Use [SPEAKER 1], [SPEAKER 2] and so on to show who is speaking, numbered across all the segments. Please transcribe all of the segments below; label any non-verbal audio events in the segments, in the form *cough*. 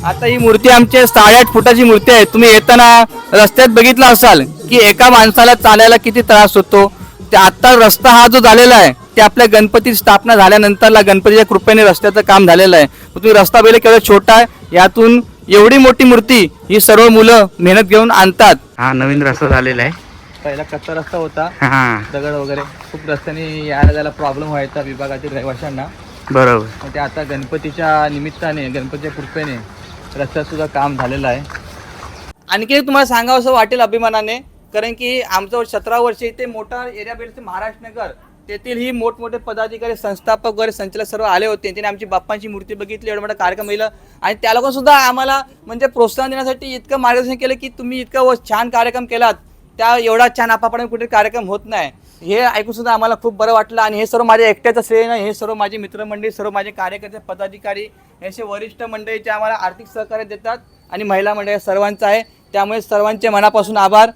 [SPEAKER 1] आता ही मूर्ती आमची साडेआठ फुटाची मूर्ती आहे. तुम्ही येताना रस्त्यात बघितलं असाल की एका माणसाला चालायला किती त्रास होतो. ते आता रस्ता हा जो झालेला आहे ते आपल्या गणपती स्थापना झाल्यानंतरला गणपतीच्या कृपेने रस्त्याचं काम झालेलं आहे. तुम्ही रस्ता पहिले केवढा छोटा आहे यातून एवढी मोठी मूर्ती ही सर्व मुलं मेहनत घेऊन आणतात.
[SPEAKER 2] हा नवीन रस्ता झालेला आहे.
[SPEAKER 1] पहिला कच्चा रस्ता होता.
[SPEAKER 2] हा.
[SPEAKER 1] दगड वगैरे खूप रस्त्याने यायला जायला प्रॉब्लेम व्हायचा विभागातील रहिवाशांना.
[SPEAKER 2] बरोबर.
[SPEAKER 1] ते आता गणपतीच्या निमित्ताने गणपतीच्या कृपेने रस्त्यात सुद्धा काम झालेलं आहे. आणखी एक तुम्हाला सांगावं असं वाटेल अभिमानाने कारण की आमचं सतरा वर्ष इथे मोठा एरिया बेल्ट महाराष्ट्र नगर. तेथील ही मोठमोठे पदाधिकारी संस्थापक वगैरे संचालक सर्व आले होते. त्यांनी आमची बाप्पांची मूर्ती बघितली एवढा मोठा कार्यक्रम येईल आणि त्या लोकांसुद्धा आम्हाला म्हणजे प्रोत्साहन देण्यासाठी इतकं मार्गदर्शन केलं की तुम्ही इतकं छान कार्यक्रम केलात. त्या एवढा छान आपापणे कुठे कार्यक्रम होत नाही. हे ऐकून सुद्धा आम्हाला खूप बरं वाटलं. आणि हे सर्व माझ्या एकट्याचं श्रेय नाही हे सर्व माझे मित्रमंडळी सर्व माझे कार्यकर्ते पदाधिकारी हे असे वरिष्ठ मंडळी जे आम्हाला आर्थिक सहकार्य देतात आणि महिला मंडळी सर्वांचं आहे. त्यामुळे सर्वांचे मनापासून आभार.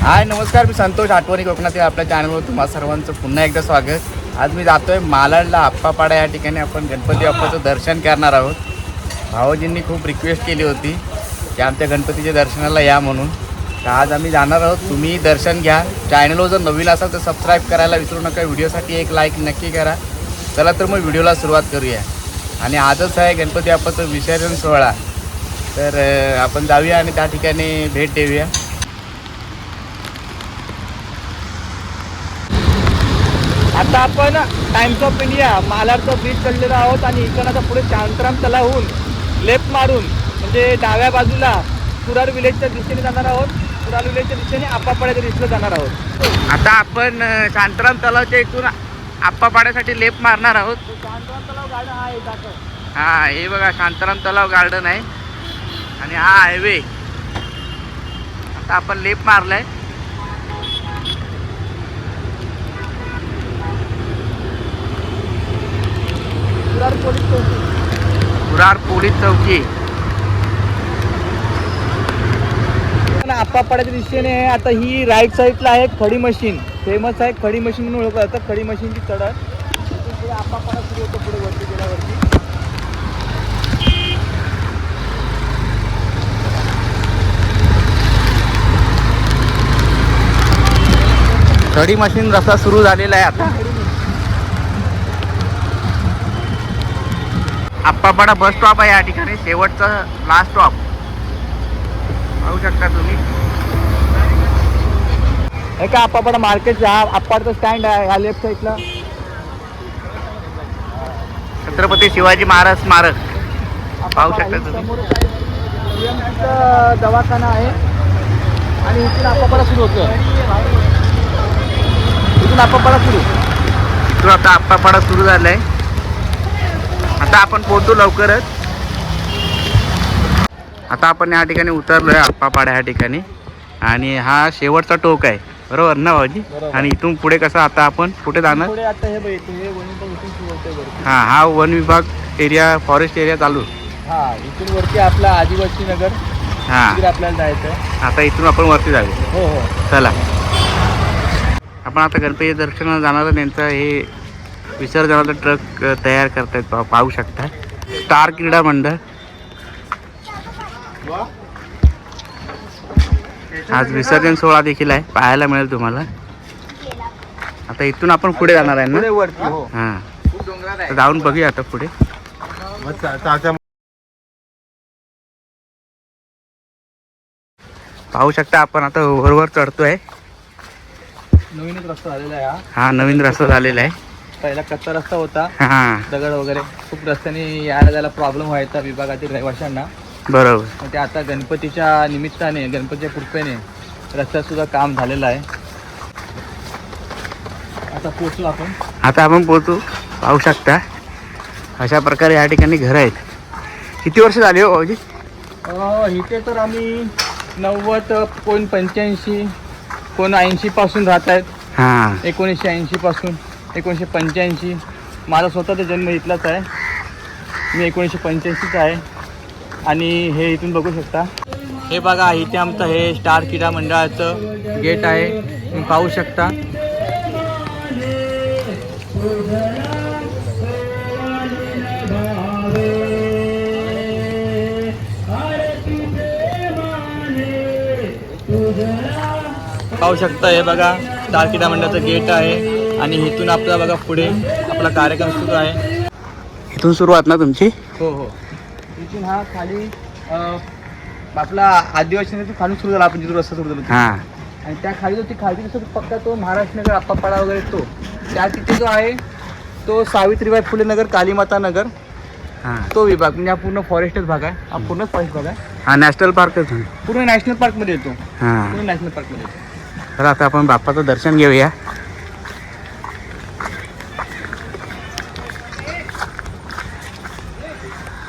[SPEAKER 2] हाय नमस्कार मी संतोष आठवणी कोकणातील आपल्या चॅनलवर तुम्हा सर्वांचं पुन्हा एकदा स्वागत. आज मी जातोय मालाडला आप्पापाडा या ठिकाणी आपण गणपती बाप्पाचं दर्शन करणार आहोत. भावजींनी खूप रिक्वेस्ट केली होती की आमच्या गणपतीच्या दर्शनाला या म्हणून. तर आज आम्ही जाणार आहोत. तुम्ही दर्शन घ्या. चॅनलवर जर नवीन असाल तर सबस्क्राईब करायला विसरू नका. व्हिडिओसाठी एक लाईक नक्की करा. चला तर मग व्हिडिओला सुरुवात करूया. आणि आजच आहे गणपती बाप्पाचं विसर्जन सोहळा. तर आपण जाऊया आणि त्या ठिकाणी भेट देऊया.
[SPEAKER 1] आता आपण टाइम्स ऑफ इंडिया मालाडचा ब्रिज चढलेलो आहोत आणि इकडं आता पुढे शांतराम तलावहून लेफ्ट मारून म्हणजे डाव्या बाजूला कुरार विलेजच्या दिशेने जाणार आहोत. कुरार विलेजच्या दिशेने आपापड्याच्या दिशेने जाणार आहोत.
[SPEAKER 2] आता आपण शांताराम तलावच्या इथून आप्पापाड्यासाठी लेप मारणार आहोत.
[SPEAKER 1] शांतराम तलाव गार्डन हा आहे.
[SPEAKER 2] हा हे बघा शांताराम तलाव गार्डन आहे. आणि हा हायवे. आता आपण लेप मारलाय.
[SPEAKER 1] कुरार पोलीस चौकी.
[SPEAKER 2] कुरार पोलीस चौकी.
[SPEAKER 1] पण आपापड्याच्या दिशेने आता ही राईट साईडला आहे खडी मशीन फेमस आहे खडी मशीन म्हणून ओळखलं जातं. खडी मशीनची चढत तिथून पुढे आपापडा सुरू होतो पुढे वरती गेल्यावरती.
[SPEAKER 2] खडी मशीन रस्ता सुरू झालेला आहे आता. आप्पापाडा बस स्टॉप आहे या ठिकाणी. शेवटचा लास्ट स्टॉप पाहू शकता तुम्ही.
[SPEAKER 1] हे का आपापडा मार्केट आपाडचा स्टँड आहे ह्या लेफ्ट साईडला
[SPEAKER 2] छत्रपती शिवाजी महाराज स्मारक. पाहू शकता तुम्ही.
[SPEAKER 1] दवाखाना आहे. आणि इथून आपापडा सुरू होतो. इथून आपापडा सुरू.
[SPEAKER 2] तो आता आप्पापाडा सुरू झालाय. आता आपण पोहोचू लवकरच. आता आपण या ठिकाणी उतरलोय आप्पापाडा या ठिकाणी. आणि हा शेवटचा टोक आहे. बरोबर ना भाऊजी. आणि इथून पुढे कसं आता आपण कुठे जाणार?
[SPEAKER 1] हे हे वन विभाग
[SPEAKER 2] एरिया फॉरेस्ट एरिया चालू.
[SPEAKER 1] हा इथून वरती आपला आदिवासी नगर
[SPEAKER 2] हा.
[SPEAKER 1] आपल्याला जायचं आहे
[SPEAKER 2] आता इथून आपण वरती जाऊया
[SPEAKER 1] हो हो.
[SPEAKER 2] चला. आपण आता गणपती दर्शनाला जाणार त्यांचं हे विसर्जनाचा ट्रक तयार करतायत. पा पाहू शकता. स्टार क्रीडा मंडळ. आज विसर्जन सोहळा देखील आहे. पाहायला मिळेल तुम्हाला. आता इथून आपण पुढे जाणार आहे ना?
[SPEAKER 1] हो.
[SPEAKER 2] हां. जाऊन बघूया आता पुढे. पाहू शकता आपण आता वरवर चढतोय.
[SPEAKER 1] नवीनच रस्ता झालेला आहे हा.
[SPEAKER 2] नवीन रस्ता झालेला आहे.
[SPEAKER 1] पहिला कच्चा रस्ता होता.
[SPEAKER 2] हा.
[SPEAKER 1] दगड वगैरे. खूप रस्त्याने यायला जायला प्रॉब्लेम व्हायचा विभागातील रहिवाशांना.
[SPEAKER 2] बरोबर.
[SPEAKER 1] ते आता गणपतीच्या निमित्ताने गणपतीच्या कृपेने रस्त्यात सुद्धा काम झालेलं आहे. आता पोचलो आपण.
[SPEAKER 2] आता आपण पोहोचू. पाहू शकता. अशा प्रकारे या ठिकाणी घरं आहेत. किती वर्ष झाली हो भाऊजी?
[SPEAKER 1] अं, इथे तर आम्ही नव्वद कोण पंच्याऐंशी कोण ऐंशी पासून राहत आहेत.
[SPEAKER 2] हां.
[SPEAKER 1] एकोणीसशे ऐंशी पासून एकोणीसशे पंच्याऐंशी. माझा स्वतःचा जन्म इथलाच आहे. मी एकोणीसशे पंच्याऐंशीचा आहे. आणि हे इथून बघू शकता. हे बघा इथे आमचं हे स्टार किडा मंडळाचं गेट आहे. तुम्ही पाहू शकता. पाहू शकता हे बघा स्टार किडा मंडळाचं गेट आहे. आणि इथून आपला बघा पुढे आपला कार्यक्रम सुरू आहे.
[SPEAKER 2] इथून सुरुवात ना तुमची?
[SPEAKER 1] हो हो. इथून हा खाली अं, आपला आदिवासी नगर खाली सुरू झाला आपण जिथून रस्ता सुरू झाला
[SPEAKER 2] हां.
[SPEAKER 1] आणि त्या खाली जो ती खाली दिसतो तो पक्का तो महाराष्ट्र नगर आप्पापाडा वगैरे तो त्या तिथे जो आहे तो सावित्रीबाई फुले नगर कालीमाता नगर
[SPEAKER 2] हां.
[SPEAKER 1] तो विभाग म्हणजे हा पूर्ण फॉरेस्टच भाग आहे हा पूर्णच फॉरेस्ट भाग आहे.
[SPEAKER 2] हा नॅशनल पार्कच आहे.
[SPEAKER 1] पूर्ण नॅशनल पार्कमध्ये येतो.
[SPEAKER 2] हां.
[SPEAKER 1] पूर्ण नॅशनल पार्कमध्ये येतो.
[SPEAKER 2] तर आता आपण बाप्पाचं दर्शन घेऊया.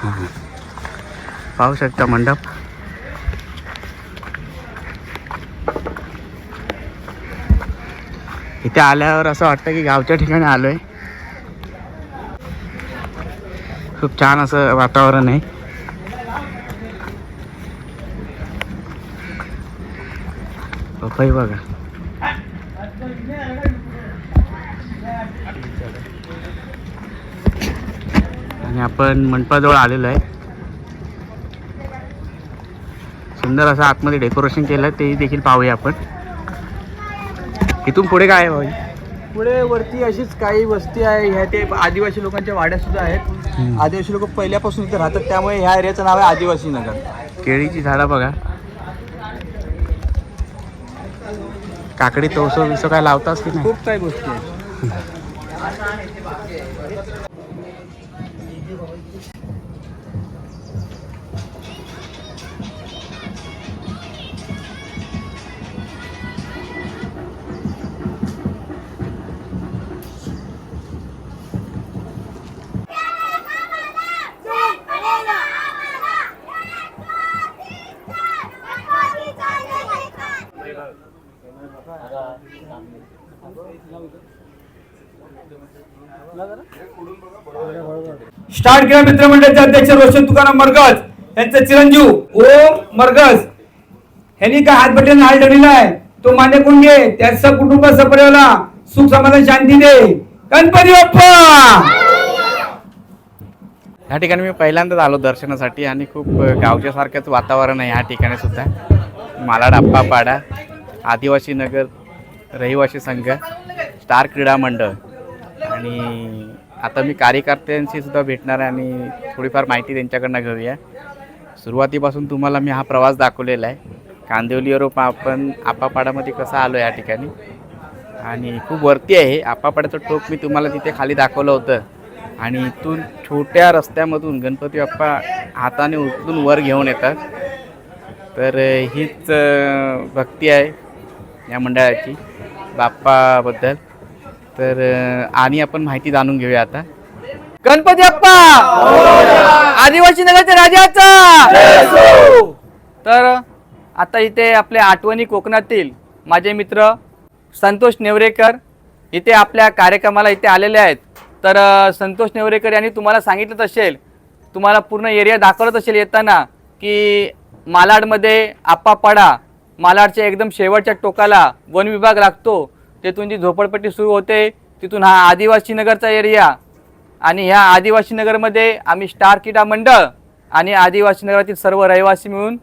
[SPEAKER 2] हां. पाहू शकता मंडप. इथे आल्यावर असं वाटतं की गावच्या ठिकाणी आलो आहे खूप छान असं वातावरण आहे. पपई बघा आणि आपण मंडपाजवळ आलेलो आहे. सुंदर असं आतमध्ये डेकोरेशन केलं ते देखील पाहूया आपण. इथून पुढे काय आहे भाऊ
[SPEAKER 1] पुढे वरती अशीच काही वस्ती आहे ह्या ते आदिवासी लोकांच्या वाड्या सुद्धा आहेत. आदिवासी लोक पहिल्यापासून इथे राहतात त्यामुळे ह्या एरियाचं नाव आहे आदिवासी नगर.
[SPEAKER 2] केळीची झाडं बघा. काकडी तोसो बिसो काय लावतास की
[SPEAKER 1] खूप काही गोष्टी आहेत. *laughs*
[SPEAKER 3] स्टार्ट केला मित्रमंडळाचे अध्यक्ष रोशन तुकाराम मरगज यांचा चिरंजीव ओम मरगज. ह्यांनी काय हात बटन हाल ठेवलेला आहे? तो मान्य कोण घे? त्याचा कुटुंब सपरेला सुख समाधान शांती दे. गणपती बाप्पा!
[SPEAKER 2] ह्या ठिकाणी मी पहिल्यांदाच आलो दर्शनासाठी आणि खूप गावच्या सारखंच वातावरण आहे ह्या ठिकाणी सुद्धा. मालाड आप्पापाडा आदिवासी नगर रहिवासी संघ स्टार क्रीडा मंडळ. आणि आता मी कार्यकर्त्यांशी सुद्धा भेटणार आहे आणि थोडीफार माहिती त्यांच्याकडनं घेऊया. सुरुवातीपासून तुम्हाला मी हा प्रवास दाखवलेला आहे. कांदिवलीवरून आपण आपापाडामध्ये कसा आलो या ठिकाणी? आणि खूप वरती आहे. आपापाड्याचं टोक मी तुम्हाला तिथे खाली दाखवलं होतं. आणि इथून छोट्या रस्त्यामधून गणपती बाप्पा हाताने उचलून वर घेऊन येतात. तर हीच भक्ती आहे या मंडळाची बाप्पाबद्दल. तर आणि आपण माहिती जाणून घेऊया आता.
[SPEAKER 1] गणपती अप्पा आदिवासी नगरच्या राजाचा तर आता इथे आपल्या आठवणी कोकणातील माझे मित्र संतोष नेवरेकर इथे आपल्या कार्यक्रमाला इथे आलेले आहेत. तर संतोष नेवरेकर यांनी तुम्हाला सांगितलं असेल तुम्हाला पूर्ण एरिया दाखवत असेल येताना की मालाडमध्ये आप्पा पाडा मालाडच्या एकदम शेवटच्या टोकाला वन विभाग लागतो. तेथून जी झोपडपट्टी सुरू होते तिथून हा आदिवासी नगरचा एरिया आणि ह्या आदिवासी नगरमध्ये आम्ही स्टार क्रीडा मंडळ आणि आदिवासी नगरातील सर्व रहिवासी मिळून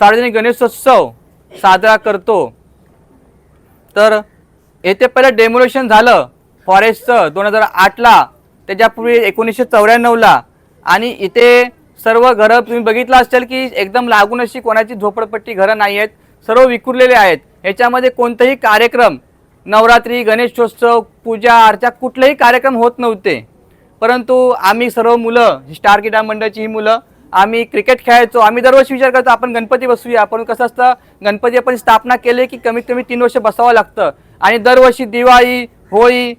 [SPEAKER 1] सार्वजनिक गणेशोत्सव साजरा करतो. तर येथे पहिलं डेमोलेशन झालं. फॉरेस्टचं दोन हजार आठला त्याच्यापूर्वी एकोणीसशे चौऱ्याण्णवला. आणि इथे सर्व घरं तुम्ही बघितलं असेल की एकदम लागून अशी कोणाची झोपडपट्टी घरं नाही आहेत सर्व विखुरलेले आहेत. याच्यामध्ये कोणताही कार्यक्रम नवरात्री गणेशोत्सव पूजा अर्चा कुठलेही कार्यक्रम होत नव्हते. परंतु आम्ही सर्व मुलं स्टार क्रीडा मंडळाची ही मुलं आम्ही क्रिकेट खेळायचो. आम्ही दरवर्षी विचार करतो आपण गणपती बसूया आपण कसं असतं गणपती आपण स्थापना केले की कमीत कमी तीन वर्ष बसावं लागतं. आणि दरवर्षी दिवाळी होळी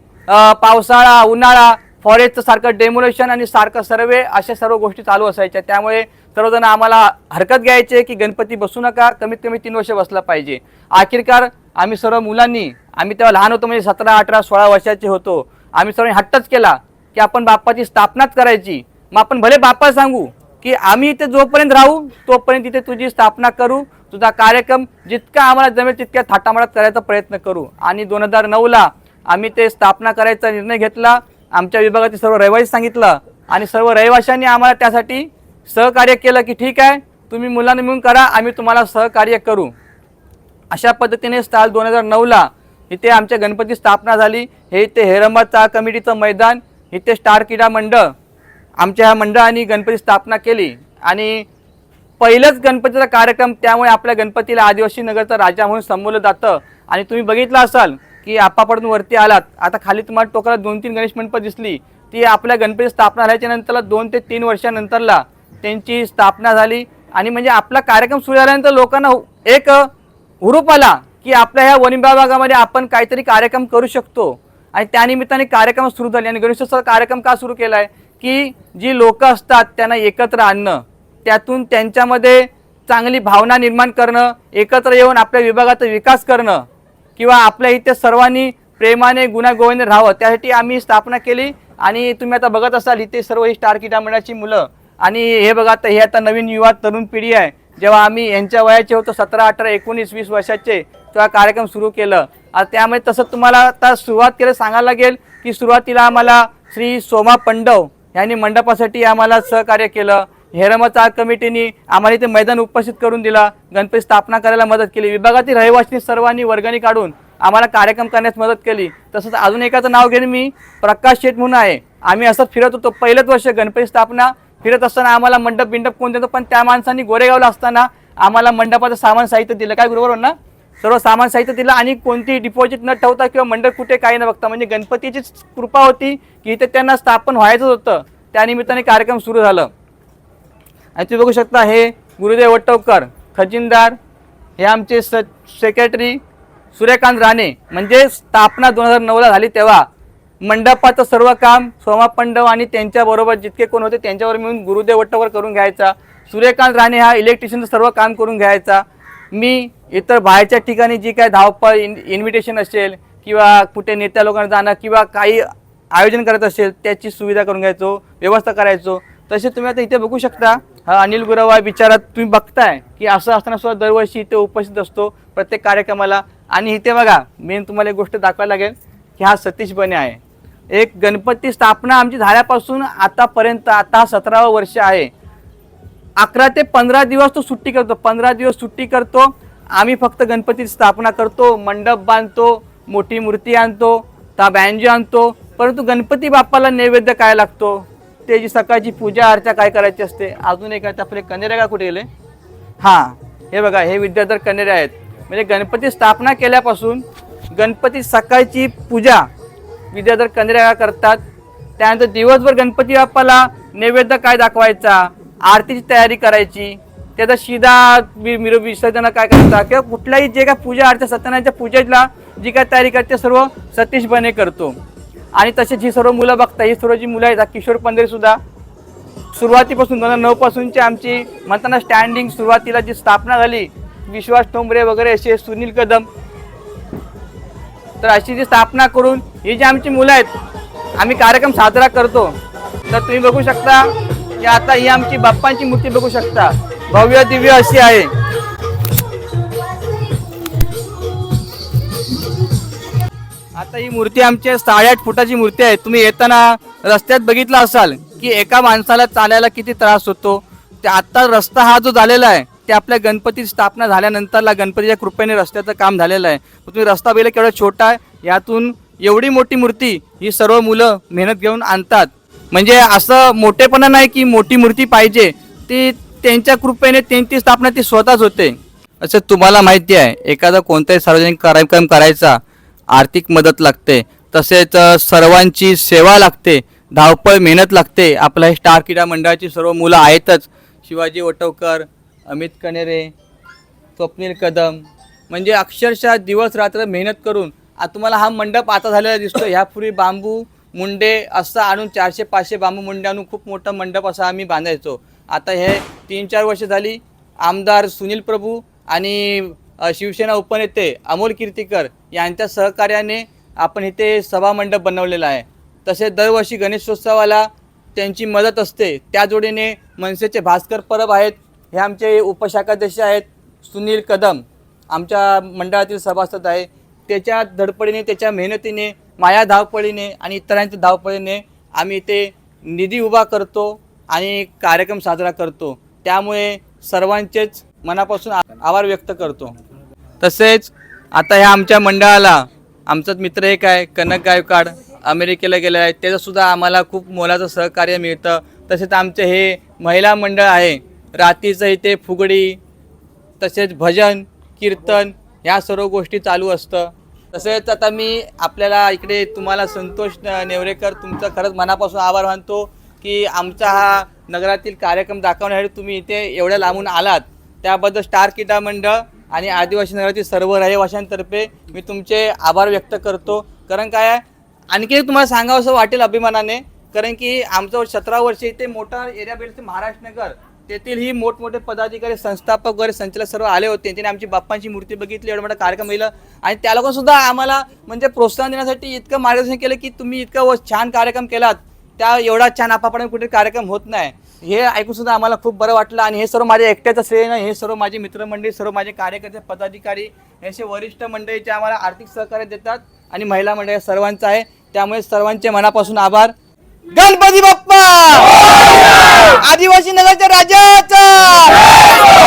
[SPEAKER 1] पावसाळा उन्हाळा फॉरेस्टचं सारखं डेमोलेशन आणि सारखं सर्वे अशा सर्व गोष्टी चालू असायच्या. त्यामुळे सर्वजण आम्हाला हरकत घ्यायचे की गणपती बसू नका कमीत कमी तीन वर्ष बसला पाहिजे. आखिरकार आम्ही सर्व मुलांनी आम्ही तेव्हा लहान होतो म्हणजे सतरा अठरा सोळा वर्षाचे होतो. आम्ही सर्वांनी हट्टच केला की आपण बाप्पाची स्थापनाच करायची. मग आपण भले बाप्पा सांगू की आम्ही इथे जोपर्यंत राहू तोपर्यंत तिथे तुझी स्थापना करू तुझा कार्यक्रम जितका आम्हाला जमेल तितक्या थाटामाटात करायचा प्रयत्न करू. आणि दोन हजार नऊला आम्ही ते स्थापना करायचा निर्णय घेतला आमच्या विभागातील सर्व रहिवासी सांगितलं आणि सर्व रहिवाशांनी आम्हाला त्यासाठी सहकार्य केलं की ठीक आहे तुम्ही मुलांना मिळून करा आम्ही तुम्हाला सहकार्य करू. अशा पद्धतीने साल दोन हजार नऊला इथे आमच्या गणपती स्थापना झाली. हे इथे हेरंबा चाळ कमिटीचं मैदान इथे स्टार क्रीडा मंडळ आमच्या ह्या मंडळाने गणपती स्थापना केली. आणि पहिलंच गणपतीचा कार्यक्रम त्यामुळे आपल्या गणपतीला आदिवासी नगरचा राजा म्हणून संबोधलं जातं. आणि तुम्ही बघितलं असाल की आपापडून वरती आलात. आता खाली तुम्हाला टोकाला दोन तीन गणेश मंडप दिसली. ती आपल्या गणपती स्थापना झाल्याच्या नंतरला दोन ते तीन वर्षानंतरला त्यांची स्थापना झाली. आणि म्हणजे आपला कार्यक्रम सुरू झाल्यानंतर लोकांना एक हुरूप आला की आपल्या ह्या वन विभागामध्ये आपण काहीतरी कार्यक्रम करू शकतो. आणि त्यानिमित्ताने कार्यक्रम सुरू झाले. आणि गणेशोत्सव कार्यक्रम का सुरू केला आहे की जी लोक असतात त्यांना एकत्र आणणं. त्यातून त्यांच्यामध्ये चांगली भावना निर्माण करणं एकत्र येऊन आपल्या विभागाचा विकास करणं किंवा आपल्या इथे सर्वांनी प्रेमाने गुणागोविंद राहावं त्यासाठी आम्ही स्थापना केली. आणि तुम्ही आता बघत असाल इथे सर्व ही स्टार किटा मंडळाची मुलं. आणि हे बघा आता हे आता नवीन युवा तरुण पिढी आहे. जेव्हा आम्ही यांच्या वयाचे होतो सतरा अठरा एकोणीस वीस वर्षाचे तेव्हा कार्यक्रम सुरू केलं. आता त्यामुळे तसं तुम्हाला आता सुरुवात केलं सांगायला लागेल की सुरुवातीला आम्हाला श्री सोमा पंडव यांनी मंडपासाठी आम्हाला सहकार्य केलं. हेरमचा कमिटीने आम्हाला इथे मैदान उपस्थित करून दिला. गणपती स्थापना करायला मदत केली. विभागातील रहिवासी सर्वांनी वर्गणी काढून आम्हाला कार्यक्रम करण्यास मदत केली. तसंच अजून एकाचं नाव घेऊन मी प्रकाश शेठ म्हणून आहे. आम्ही असं फिरत होतो. पहिलंच वर्ष गणपती स्थापना फिरत असताना आम्हाला मंडप बिंडप कोण देतो? पण त्या माणसांनी गोरेगावला असताना आम्हाला मंडपाचं सामान साहित्य दिलं. काय बरोबर ना सर्व सामान साहित्य दिलं आणि कोणती डिपॉझिट न ठेवता किंवा मंडप कुठे काही न बघता म्हणजे गणपतीचीच कृपा होती की इथे त्यांना स्थापन व्हायचंच होतं. त्यानिमित्ताने कार्यक्रम सुरू झालं. आणि तुम्ही बघू शकता हे गुरुदेव वट्टवकर खजिनदार हे आमचे स सेक्रेटरी सूर्यकांत राणे. म्हणजे स्थापना दोन हजार नऊला झाली तेव्हा. मंडपाचं सर्व काम सोमा पंडव आणि त्यांच्याबरोबर जितके कोण होते त्यांच्यावर मिळून गुरुदेव वट्टवकर करून घ्यायचा. सूर्यकांत राणे हा इलेक्ट्रिशियनचं सर्व काम करून घ्यायचा. मी इतर बाहेरच्या ठिकाणी जी काय धावपळ इन इन्व्हिटेशन असेल किंवा कुठे नेत्या लोकांना जाणं किंवा काही आयोजन करत असेल त्याची सुविधा करून घ्यायचो व्यवस्था करायचो. तसे तुम्ही आता इथे बघू शकता. हा अनिल गुरवा विचारात तुम्ही बघताय की असं असताना सुद्धा दरवर्षी इथे उपस्थित असतो प्रत्येक कार्यक्रमाला. आणि इथे बघा मेन तुम्हाला एक गोष्ट दाखवायला लागेल की हा सतीश बने आहे. एक गणपती स्थापना आमची झाल्यापासून आतापर्यंत आता सतरावं वर्ष आहे. अकरा ते पंधरा दिवस तो सुट्टी करतो. पंधरा दिवस सुट्टी करतो. आम्ही फक्त गणपती स्थापना करतो. मंडप बांधतो मोठी मूर्ती आणतो ता बँजी आणतो. परंतु गणपती बाप्पाला नैवेद्य काय लागतो? त्याची सकाळची पूजा अर्चा काय करायची असते? अजून एक आपले कनेरे का कुठे गेले? हां हे बघा हे विद्याधर कनेरे आहेत. म्हणजे गणपती स्थापना केल्यापासून गणपती सकाळची पूजा विद्याधर कंदऱ्या करतात. त्यानंतर दिवसभर गणपती बाप्पाला नैवेद्य काय दाखवायचा? आरतीची तयारी करायची. त्याचा शिदा वि- मिर विसर्जन काय करायचा किंवा कुठल्याही जे काय पूजा आरती सत्यनारायणच्या पूजेला जी काय तयारी करते सर्व सतीश बने करतो. आणि तसेच ही सर्व मुलं बघता ही सर्व जी मुलं आहेत किशोर पंधरेसुद्धा सुरुवातीपासून दोन हजार नऊपासूनची आमची म्हणताना स्टँडिंग सुरुवातीला जी स्थापना झाली विश्वास ठोंबरे वगैरे असे सुनील कदम. तर अशी जी स्थापना करून ही जी आमची मुलं आहेत आम्ही कार्यक्रम साजरा करतो. तर तुम्ही बघू शकता की आता ही आमची बाप्पांची मूर्ती बघू शकता. भव्य दिव्य अशी आहे. आता ही मूर्ती आमची साडेआठ फुटाची मूर्ती आहे. तुम्ही येताना रस्त्यात बघितला असाल की एका माणसाला चालायला किती त्रास होतो. ते आता रस्ता हा जो झालेला आहे ते आपल्या गणपती स्थापना झाल्यानंतरला गणपतीच्या कृपेने रस्त्याचं काम झालेलं आहे. तुम्ही रस्ता बघितला केवढा छोटा आहे. यातून एवढी मोठी मूर्ती ही सर्व मुलं मेहनत घेऊन आणतात. म्हणजे असं मोठेपणा नाही की मोठी मूर्ती पाहिजे ती त्यांच्या कृपेने त्यांची स्थापना ती स्वतःच होते. असं तुम्हाला माहिती आहे एखादा कोणताही सार्वजनिक कार्यक्रम करायचा आर्थिक मदत लागते तसेच सर्वांची सेवा लागते धावपळ मेहनत लागते आपल्या हे स्टार क्रीडा मंडळाची सर्व मुलं आहेतच. शिवाजी वटवकर अमित कनेरे स्वप्नील कदम म्हणजे अक्षरशः दिवस रात्र मेहनत करून तुम्हाला हा मंडप आता झालेला दिसतो ह्यापूर्वी बांबू मुंडे असं आणून चारशे पाचशे बांबू मुंडे आणून खूप मोठा मंडप असा आम्ही बांधायचो. आता हे तीन चार वर्ष झाली आमदार सुनील प्रभू आणि शिवसेना उपनेते अमोल कीर्तीकर यांच्या सहकार्याने आपण इथे सभा मंडप बनवलेला आहे. तसेच दरवर्षी गणेशोत्सवाला त्यांची मदत असते. त्या जोडीने मनसेचे भास्कर परब आहेत. हे आमचे उपशाखाध्यक्ष आहेत सुनील कदम. आमच्या मंडळातील सभासद आहे त्याच्या धडपडीने त्याच्या मेहनतीने माया धावपळीने आणि इतरांच्या धावपळीने आम्ही इथे निधी उभा करतो आणि कार्यक्रम साजरा करतो. त्यामुळे सर्वांचेच मनापासून आ- आभार व्यक्त करतो. तसेच आता ह्या आमच्या मंडळाला आमचाच मित्र एक आहे कनक गायकवाड अमेरिकेला गेले आहे. त्याचंसुद्धा आम्हाला खूप मोलाचं सहकार्य मिळतं. तसेच आमचे हे महिला मंडळ आहे रात्रीचं इथे फुगडी तसेच भजन कीर्तन ह्या सर्व गोष्टी चालू असतं. तसेच आता मी आपल्याला इकडे तुम्हाला संतोष नेवरेकर तुमचं खरंच मनापासून आभार मानतो की आमचा हा नगरातील कार्यक्रम दाखवण्यासाठी तुम्ही इथे एवढ्या लांबून आलात. त्याबद्दल स्टार किटा मंडळ आणि आदिवासी नगरातील सर्व रहिवाशांतर्फे मी तुमचे आभार व्यक्त करतो. कारण काय आणखी तुम्हाला सांगावं असं वाटेल अभिमानाने कारण की आमचं सतरा वर्ष इथे मोठा एरिया बेल्ट महाराष्ट्र नगर. तेथील ही मोठमोठे पदाधिकारी संस्थापक वगैरे संचालक सर्व आले होते. त्यांनी आमची बाप्पांची मूर्ती बघितली एवढा मोठा कार्यक्रम येईल आणि त्या लोकांसुद्धा आम्हाला म्हणजे प्रोत्साहन देण्यासाठी इतकं मार्गदर्शन केलं की तुम्ही इतकं व- छान कार्यक्रम केलात. त्या एवढा छान आपापणे कुठे कार्यक्रम होत नाही. हे ऐकून सुद्धा आम्हाला खूप बरं वाटलं. आणि हे सर्व माझ्या एकट्याचं श्रेय नाही हे सर्व माझे मित्रमंडळी सर्व माझे कार्यकर्ते पदाधिकारी असे वरिष्ठ मंडळीचे आम्हाला आर्थिक सहकार्य देतात आणि महिला मंडळ सर्वांचं आहे. त्यामुळे सर्वांचे मनापासून आभार. गणपती बाप्पा! आदिवासी नगरच्या राजाचा
[SPEAKER 2] हा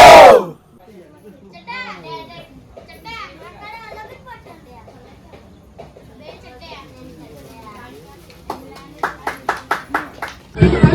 [SPEAKER 2] बरोबर